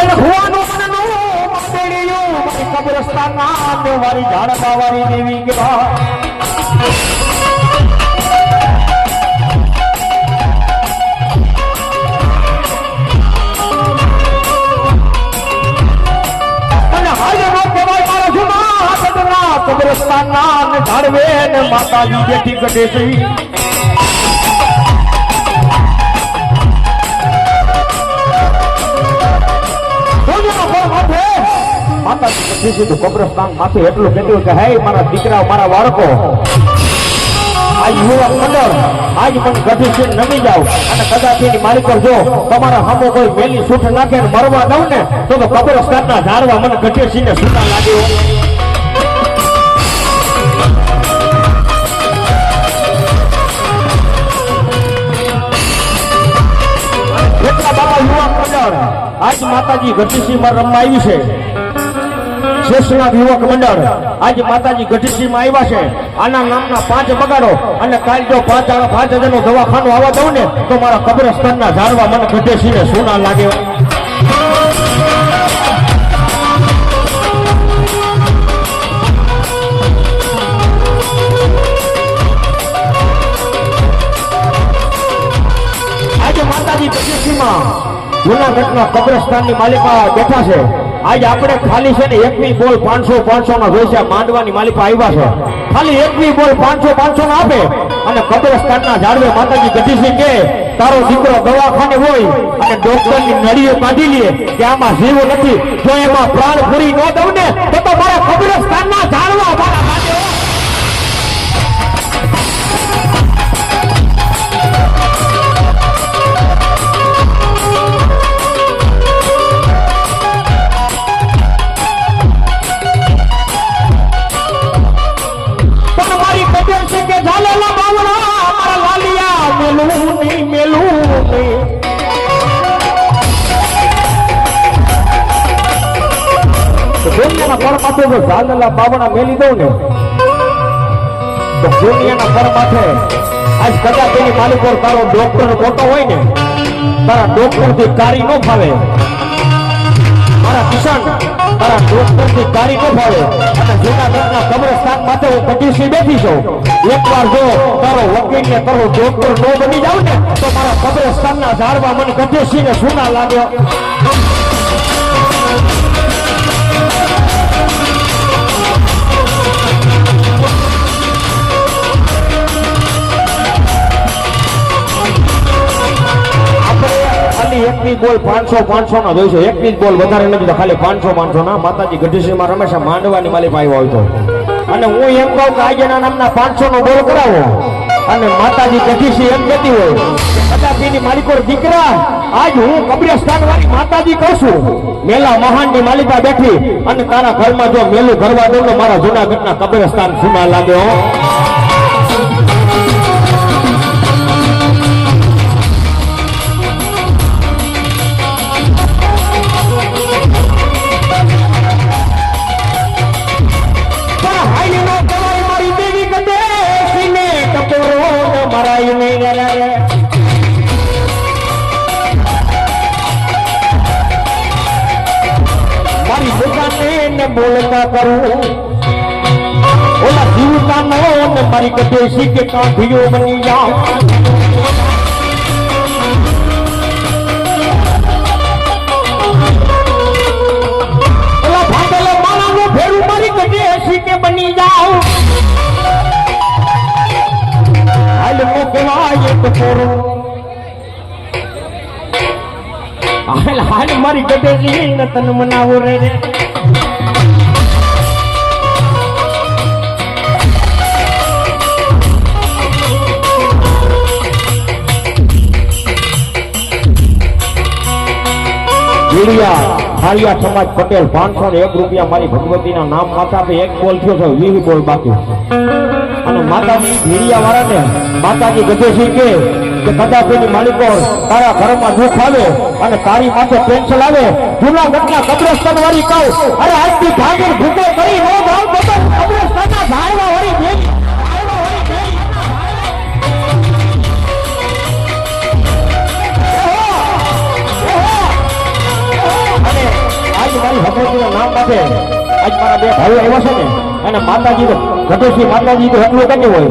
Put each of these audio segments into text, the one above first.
છે ભુવાનો કબ્રસ્તાન ના વારી ઝાડ વારી દેવી ગયા બા. અને હાલ નો કહેવાય મારા જૂના હાથના કબ્રસ્તાનના ને ઝાડવે ને માતાજી બેઠી કટે માતાજી કઠી કોંગ્રેસ કામ માથે એટલું કીધું કે, હે, મારા દીકરા મારા બાળકો, આજ યુવક મંડળ આજ મને ગઢી છે, નમી જાવ અને કદાચ એની મારી પર જો તમારા સામે કોઈ મેલી સૂઠ નાખે ને મરવા દઉં ને, તો તો ઝાડવા મને ગઢી સિંહ સૂટા લાગ્યો એટલા બાબા આજ માતાજી માં રમવા આવી છે. શેષનાથ યુવક મંડળ. આજે માતાજી ગઢીસિંહમાં આવ્યા છે. આના નામના પાંચ બગાડો અને કાલ જો પાંચ પાંચ હજારનો દવાખાનું આવવા દઉં ને, તો મારા કબ્રસ્તાનના ઝાડવા મને ગઢેસિંહને સોના લાગે. આજે માતાજી ગઢેસિંહમાં જૂનાગઢના કબ્રસ્તાનની માલિકા બેઠા છે. આજે આપણે ખાલી છે ને એકવી બોલ પાંચસો પાંચસો ના વેચ્યા માંડવાની માલિકા આવ્યા છે. ખાલી એકવી બોલ પાંચસો પાંચસો ના આપે. અને કબ્રસ્તાનના ઝાડવે માતાજી ગઢીસિંહ કે, તારો દીકરો દવાખાને હોય અને ડોક્ટરની નળીઓ કાઢી લે, કે આમાં જીવ નથી જો એમાં પ્રાણ પૂરી ન દઉં ને, તો મારા કબ્રસ્તાન ના જાળવા મારા તો માથે બાવણા મેલી દઉં ને, તો દુનિયાના માથે આજ કદાચ એની માલિક તારો ડોક્ટર ખોટો હોય ને, તારા ડોક્ટરથી કારી ન ફાવે. મારા કિસાન તારા ડોક્ટરથી કારી ન ફાવે. અને જૂનાગઢના કબ્રસ્તાન માટે હું પટીસી બેઠી છું. એકવાર જો તારો વકીલ ને તારો ડોક્ટર નો બની જાવ ને, તો મારા કબ્રસ્તાનના ઝાડવા મને કટીસી ને સુના લાગ્યો. એકની બોલ પાંચસો પાંચસો ના જોઈશું એકની બોલ વધારે નથી ખાલી પાંચસો પાંચસો ના માતાજી ગઢીસીમાં રમેશા માંડવાની માલિક આવ્યો હતો અને હું એમ કહું કે આજના નામના પાંચસો નો બોલ કરાવો. અને માતાજી ગઢીસી એમ કહેતી હોય કદાચ માલિકો દીકરા, આજ હું કબ્રસ્તાન વાળી માતાજી કહું છું. મેલા મહાનની માલિકા બેઠી અને તારા ઘરમાં જો મેલું ભરવા દઉં તો મારા જૂનાગઢના કબ્રસ્તાન સુના લાગે, હો. બોલતા કરું. ઓલા જીવતા નો ને મારી કદે સી કે કાંઠીઓ બની જાઉં બની જાઉં હાલ કહેવાય તો કોરું હાલ હાલ મારી ગઢેલી ને તન મનાવો રે રે. જીડિયા હારિયા સમાજ પટેલ, પાંચસો ને એક રૂપિયા મારી ભગવતીના નામ માથા એક બોલ થયો છે વીસ બોલ બાકી અને માતાજી ભીડિયા વાળાને માતાજી ગજેસિંહ કે કે કદાચ માલિકો તારા ઘરમાં દુઃખ આવે અને તારી માથે પેન્શન આવે, જૂનાગઢના કબ્રસ્તાન વાળી કહું, અરે આજથી ભાગીર ઝાડવા મારી નામ સાથે આજ મારા બે ભાઈઓ આવ્યા છે ને, અને માતાજી તો ગઢેશ્રી માતાજી તો એટલું કહ્યું હોય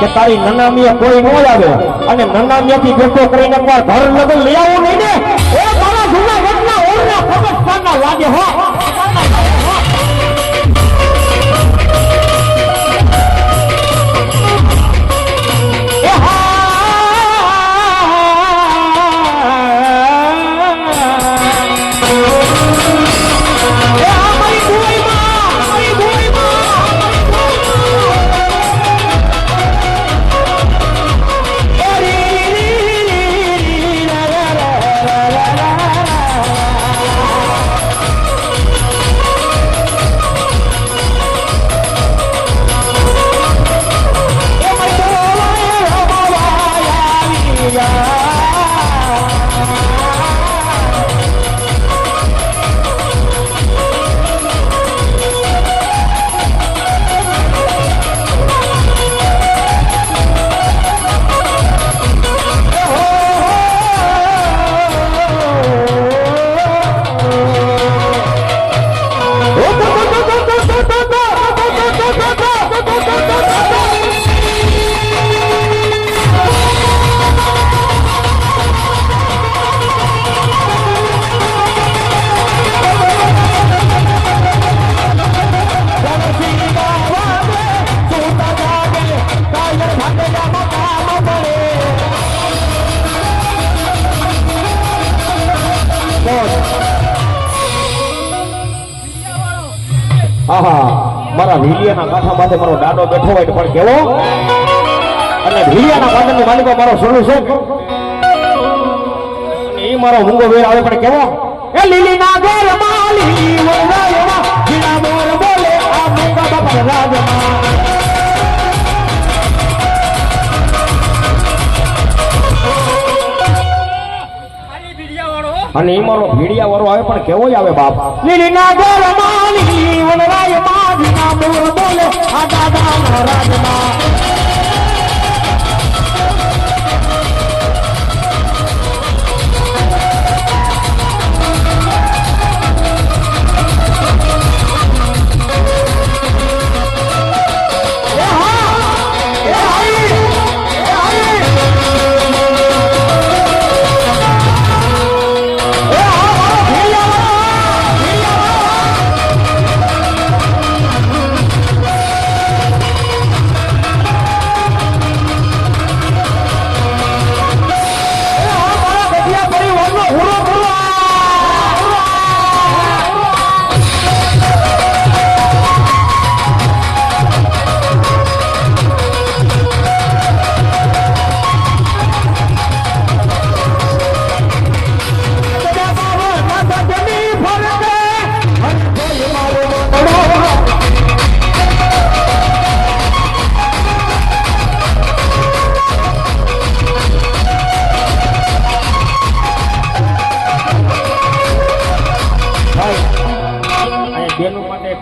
કે તારી નનામીએ કોઈ ન આવે અને નનામીયાથી બેઠો કરીને ઘર લગન લઈ આવું નહીં ને? એ તારા જૂના ઘરના ઓરના પાડના લાગે હો આહા, મારા લીલિયાના કાંઠા માથે મારો દાડો બેઠો હોય પણ કેવો? અને વીલિયાના પાટણની માલિકો મારો સોનું છે. એ મારો મૂંગો વેર આવે પણ કેવો? એ લીલી ના ઘર માલી મોરા વરાયમાં જીના મોર બોલે, આ મૂંગા બાપા રાજમાં અને ઈ મારો ભીડિયા વાળો આવે પણ કેવો આવે બાપ. લીલી ના ઘરમાં લીલી વરાયમાં જીણા મોર બોલે, આ દાદા રાજમાં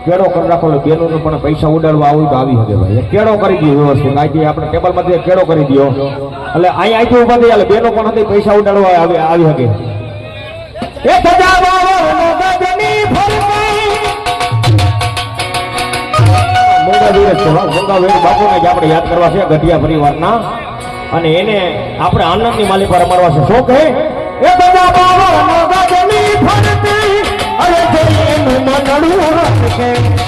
કેળો કરી રાખો એટલે બેનું પણ પૈસા ઉડાડવા આવું તો આવી શકે ભાઈ. કેળો કરી દો વ્યવસ્થિત. અહીંથી આપણે ટેબલમાંથી કેળો કરી દો એટલે અહીંયા અહીંથી ઊભા થઈ એટલે બેનો પણ હતી પૈસા ઉડાડવા આવી આવી શકે. એ સજા આપણે યાદ કરવા છે ગઢિયા પરિવારના. અને એને આપણે આનંદની માલિક પર અમારવા છે. શું કહે? એ સજા જોઈએ એનું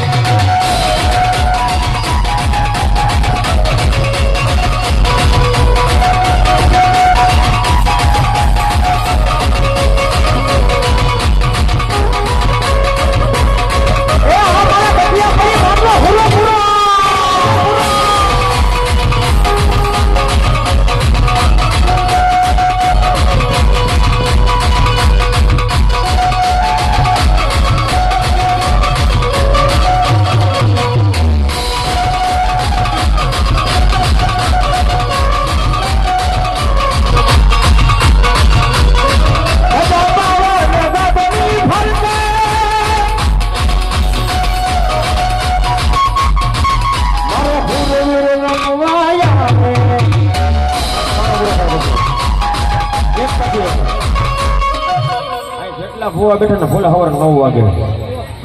ભૂવા બેઠા ને ભોલે સવારે નવ વાગે.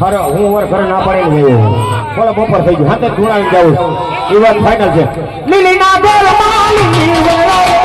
અરે હું વાર ઘરે ના પાડીને ગયો. ભોલે બપોર થઈ ગયો. હાથે ધૂણાવીને જાઉં. એ ફાઇનલ છે. લીલીના ગોળમાં લીલી વેળાઓમાં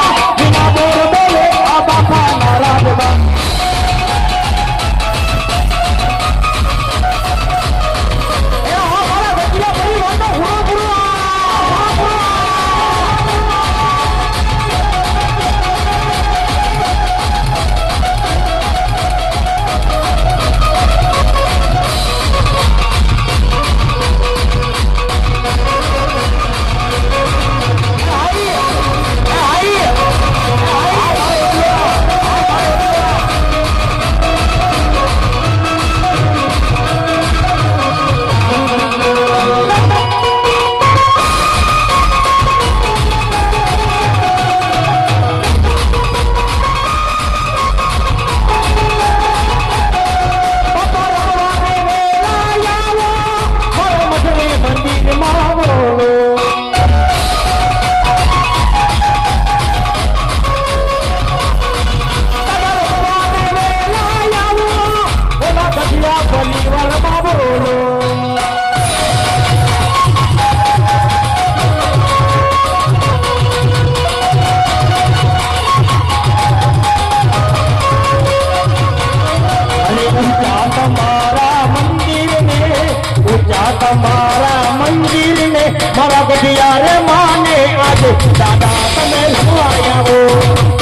ઊંચા તમારા મંદિરને મારા ગઢિયારે માને આજે. દાદા તમે સુવાયા હો